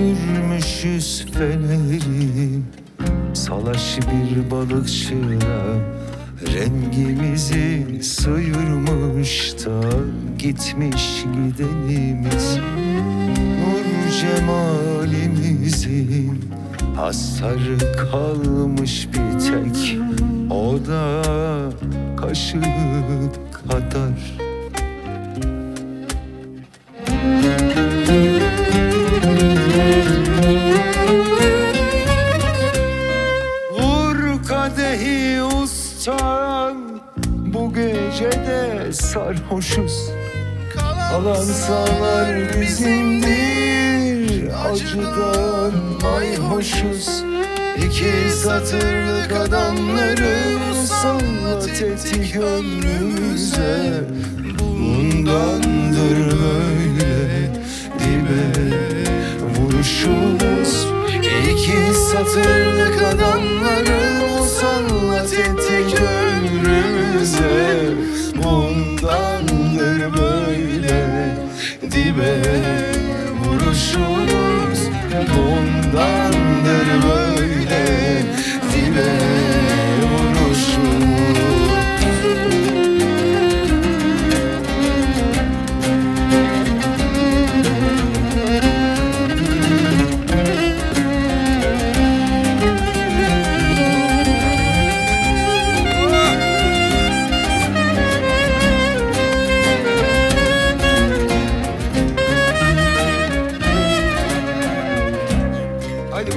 Düşürmüşüz feneri Salaş bir balıkçıyla Rengimizi sıyırmış da Gitmiş gidenimiz. Nur cemalimizin Hasarı kalmış bir tek. O da kaşık kadar. Kadehi ustam Bu gecede sarhoşuz. Kalan sağlar bizimdir Acıdan mayhoşuz. İki satırlık adamları Sallat ettik ömrümüze. Bundandır böyle dibe vuruşumuz İki satırlık adamları Sallat ettik ömrümüze. Bundandır böyle dibe vuruşumuz. Bundandır böyle dibe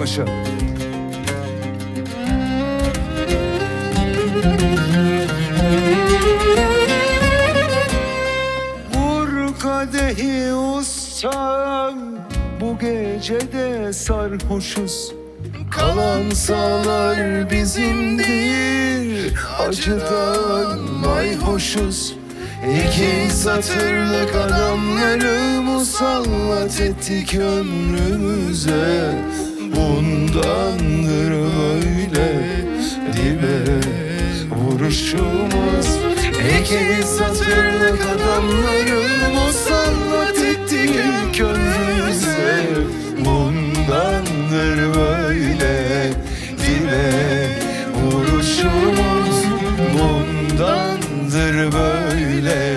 Başa. Vur kadehi ustam Bu gecede sarhoşuz. Kalan sağlar bizimdir Acıdan mayhoşuz. İki satırlık adamları musallat ettik ömrümüze Bundandır böyle dibe vuruşumuz. İki satırlık adamları musallat ettik ömrümüze Bundandır böyle dibe vuruşumuz. Bundandır böyle